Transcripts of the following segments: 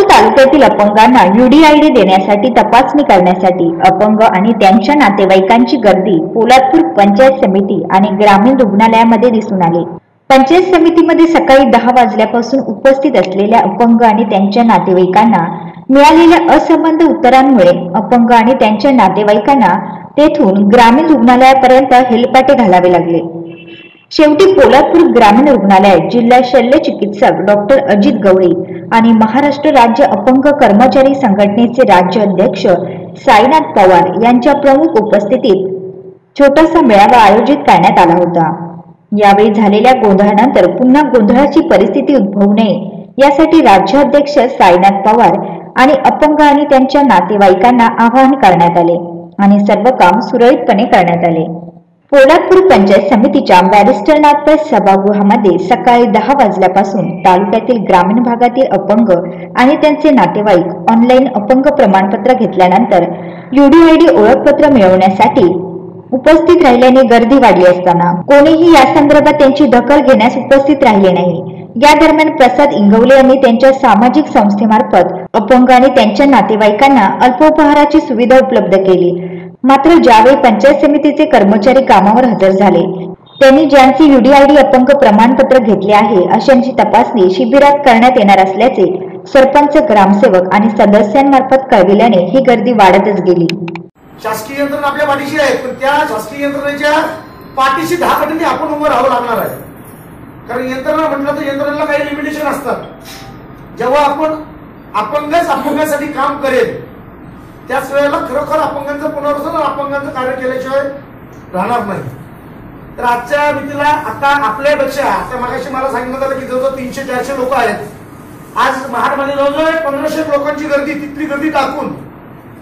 तालुक्यातील अपंगांना युडीआयडी देण्यासाठी तपासणी करण्यासाठी अपंग आणि त्यांच्या नातेवाईकांची गर्दी पोलादपूर पंचायत समिती आणि ग्रामीण रुग्णालयामध्ये दिसून आली. पंचायत समितीमध्ये सकाळी दहा वाजल्यापासून उपस्थित असलेल्या अपंग आणि त्यांच्या नातेवाईकांना मिळालेल्या असंबंध उत्तरांमुळे अपंग आणि त्यांच्या नातेवाईकांना तेथून ग्रामीण रुग्णालयापर्यंत हेलपाटे घालावे लागले. शेवटी पोलादपूर ग्रामीण रुग्णालयात जिल्हा शल्य चिकित्सक डॉक्टर अजित गवळी आणि महाराष्ट्र राज्य अपंग कर्मचारी संघटनेचे राज्य अध्यक्ष साईनाथ पवार यांच्या प्रमुख उपस्थितीत छोटासा मेळावा आयोजित करण्यात आला होता. यावेळी झालेल्या गोंधळानंतर पुन्हा गोंधळाची परिस्थिती उद्भवू नये यासाठी राज्याध्यक्ष साईनाथ पवार आणि अपंग आणि त्यांच्या नातेवाईकांना आवाहन करण्यात आले आणि सर्व काम सुरळीतपणे करण्यात आले. पोलादपूर पंचायत समितीच्या बॅरिस्टरनाथ सभागृहामध्ये सकाळी दहा वाजल्यापासून तालुक्यातील ग्रामीण भागातील अपंग आणि त्यांचे नातेवाईक ऑनलाईन अपंग प्रमाणपत्र घेतल्यानंतर युडीआयडी ओळखपत्र मिळवण्यासाठी उपस्थित राहिल्याने गर्दी वाढली असताना कोणीही या संदर्भात त्यांची दखल घेण्यास उपस्थित राहिले नाही. या दरम्यान प्रसाद इंगवले यांनी त्यांच्या सामाजिक संस्थेमार्फत अपंग आणि त्यांच्या नातेवाईकांना अल्पोपहाराची सुविधा उपलब्ध केली. मात्र ज्यावेळी पंचायत समितीचे कर्मचारी कामावर हजर झाले त्यांनी ज्यांचे युडीआयडी अपंग प्रमाणपत्र घेतले आहे अशांची तपासणी शिबिरात करण्यात येणार असल्याचे सरपंच ग्रामसेवक आणि सदस्यांमार्फत कळविल्याने ही गर्दी वाढतच गेली. शासकीय यंत्रणा आपल्या पाठीशी आहे पण त्या शासकीय यंत्रणेच्या पाठीशी दहा आपण उभं राहावं लागणार आहे. कारण यंत्रणा म्हटलं तर यंत्रणेला काही लिमिटेशन असतात. जेव्हा आपण अपंगच अपंगासाठी काम करेल त्याच वेळेला खरोखर अपंगांचं पुनर्वसन अपंगांचं कार्य केल्याशिवाय राहणार नाही. तर आजच्या भीतीला आता आपल्यापेक्षा आता मागाशी मला सांगितलं झालं की जवळजवळ तीनशे चारशे लोक आहेत. आज महाडमध्ये जवळजवळ पंधराशे लोकांची गर्दी तिथली गर्दी टाकून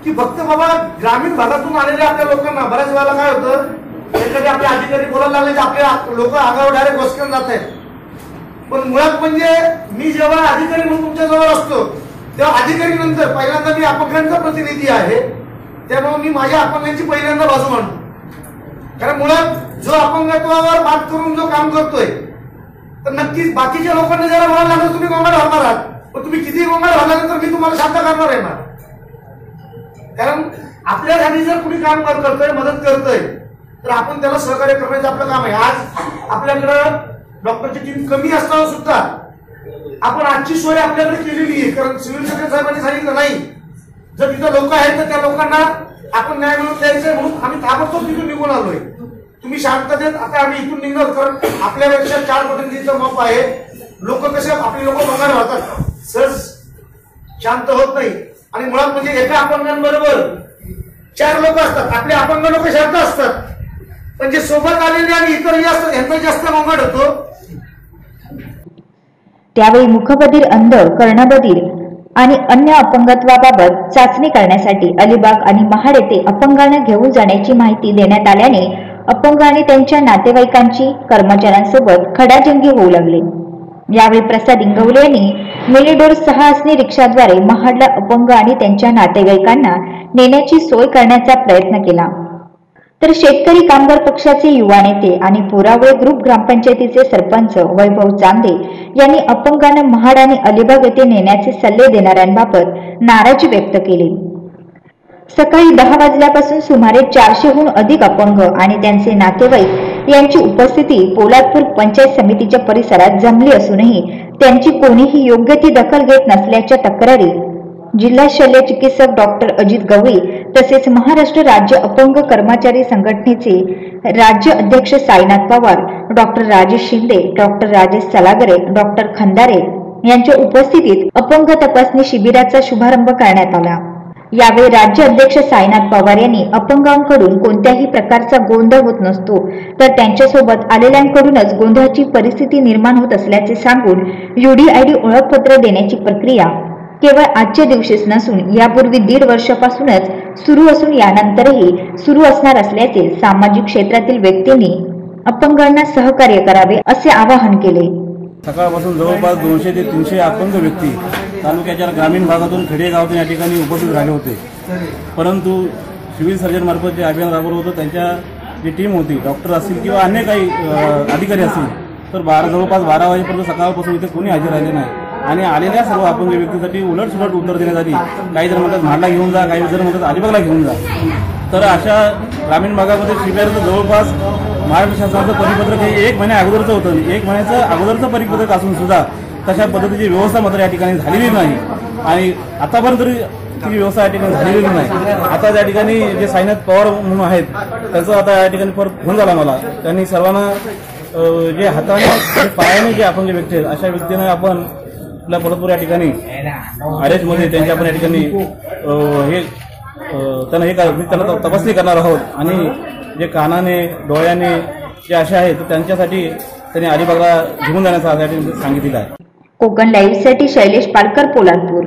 की फक्त बाबा ग्रामीण भागातून आलेल्या आपल्या लोकांना बऱ्याच वेळेला काय होतं एखादे आपले अधिकारी बोलायला लागले की आपले लोक आगावर डायरेक्ट बसकन जात आहेत. पण मुळात म्हणजे मी जेव्हा अधिकारी म्हणून तुमच्याजवळ असतो तेव्हा अधिकारी नंतर पहिल्यांदा मी अपंगांचा प्रतिनिधी आहे. त्यामुळे मी माझ्या अपंगांची पहिल्यांदा बाजू मांडू कारण मुळात जो अपंगत्वावर बात करून जो काम करतोय तर नक्कीच बाकीच्या लोकांनी जरा म्हणायला लागलं तुम्ही गोंगाट घालणार आहात. पण तुम्ही किती गोंगाट घालल्यानंतर मी तुम्हाला शांत करणार आहे ना कारण आपल्यासाठी जर कुणी काम करतोय मदत करतोय तर आपण त्याला सहकार्य करण्याचं आपलं काम आहे. आज आपल्याकडं डॉक्टरची टीम कमी असताना सुद्धा आपण आजची सोय आपल्याकडे केलेली आहे. कारण सिव्हिल सर्जन साहेबांनी सांगितलं नाही. जर तिथं लोक आहेत तर त्या लोकांना आपण न्याय मिळवून द्यायचंय म्हणून आम्ही ताबडतोब तिथून निघून आलोय. तुम्ही शांततेत आता आम्ही इथून निघणार कारण आपल्यापेक्षा चार पटींचं मप आहे. लोक कसे आपली लोक बघणार राहतात सहज शांत होत नाही. आणि मुळात म्हणजे एका अपंगांबरोबर चार लोक असतात. आपले अपंग लोक शांत असतात. पण जे सोबत आलेले आणि इतर जे असतात यांचा जास्त गोंगाट होतो. त्यावेळी मुखबधीर अंध कर्णबधीर आणि अन्य अपंगत्वाबाबत चाचणी करण्यासाठी अलिबाग आणि महाड येथे अपंगांना घेऊन जाण्याची माहिती देण्यात आल्याने अपंग आणि त्यांच्या नातेवाईकांची कर्मचाऱ्यांसोबत खडाजंगी होऊ लागली. यावेळी प्रसाद इंगवले यांनी मिलीडोर सहा असणे रिक्षाद्वारे महाडला अपंग आणि त्यांच्या नातेवाईकांना नेण्याची सोय करण्याचा प्रयत्न केला. तर शेतकरी कामगार पक्षाचे युवा नेते आणि पुरावळे ग्रुप ग्रामपंचायतीचे सरपंच वैभव चांदे यांनी अपंगांना महाड आणि अलिबाग येथे नेण्याचे सल्ले देणाऱ्यांबाबत नाराजी व्यक्त केली. सकाळी दहा वाजल्यापासून सुमारे चारशेहून अधिक अपंग आणि त्यांचे नातेवाईक यांची उपस्थिती पोलादपूर पंचायत समितीच्या परिसरात जमली असूनही त्यांची कोणीही योग्य ती दखल घेत नसल्याच्या तक्रारी जिल्हा शल्य चिकित्सक डॉक्टर अजित गवळी तसेच महाराष्ट्र राज्य अपंग कर्मचारी संघटनेचे राज्य अध्यक्ष Sainath Pawar doctor Rajesh Shinde doctor Rajesh Salagare doctor Khandare यांच्या उपस्थितीत अपंग तपासणी शिबिराचा शुभारंभ करण्यात आला. यावेळी राज्य अध्यक्ष साईनाथ पवार यांनी अपंगांकडून कोणत्याही प्रकारचा गोंधळ होत नसतो तर त्यांच्यासोबत आलेल्यांकडूनच गोंधळाची परिस्थिती निर्माण होत असल्याचे सांगून युडीआयडी ओळखपत्र देण्याची प्रक्रिया केवळ आजच्या दिवशीच नसून यापूर्वी दीड वर्षापासूनच सुरू असून यानंतरही सुरू असणार असल्याचे सामाजिक क्षेत्रातील व्यक्तींनी अपंगांना सहकार्य करावे असे आवाहन केले. सकाळपासून जवळपास दोनशे ते तीनशे अपंग व्यक्ती तालुक्याच्या ग्रामीण भागातून खेडेगावातून या ठिकाणी उपस्थित झाले होते. परंतु सिव्हिल सर्जन मार्फत जे अभियान राबवलं होतं त्यांच्या जी टीम होती डॉक्टर असतील किंवा अन्य काही अधिकारी असतील तर बारा जवळपास बारा वाजेपर्यंत सकाळपासून इथे कोणी हजर राहिले नाही. आणि आलेल्या सर्व अपंग व्यक्तीसाठी उलट सुलट उत्तर देण्यात आली काही जर म्हणतात म्हाडला घेऊन जा. काही जर म्हणतात अलिबागला घेऊन जा. तर अशा ग्रामीण भागामध्ये शिबिराचं जवळपास महाराष्ट्र शासनाचं परिपत्रक हे एक महिन्या अगोदरचं होतं. एक महिन्याचं अगोदरचं परिपत्रक असून सुद्धा तशा पद्धतीची व्यवस्था मात्र या ठिकाणी झालेली नाही. आणि आतापर्यंत तरी ती व्यवस्था या ठिकाणी झालेली नाही. आता त्या ठिकाणी जे साईनाथ पवार म्हणून आहेत त्यांचं आता या ठिकाणी परत फोन झाला मला. त्यांनी सर्वांना जे हाताने पायाने जे आपण जे व्यक्ती आहेत अशा व्यक्तीने आपण आपल्या परतपूर या ठिकाणी अरेंजमध्ये त्यांच्या आपण या ठिकाणी हे त्यांना हे कर- त्यांना तपासणी करणार आहोत. आणि जे कानाने डोळ्याने जे असे आहेत त्यांच्यासाठी त्यांनी अलिबागला घेऊन जाण्याचा आज सांगितलेलं आहे. कोकण लाईव्हसाठी शैलेश पालकर पोलादपूर.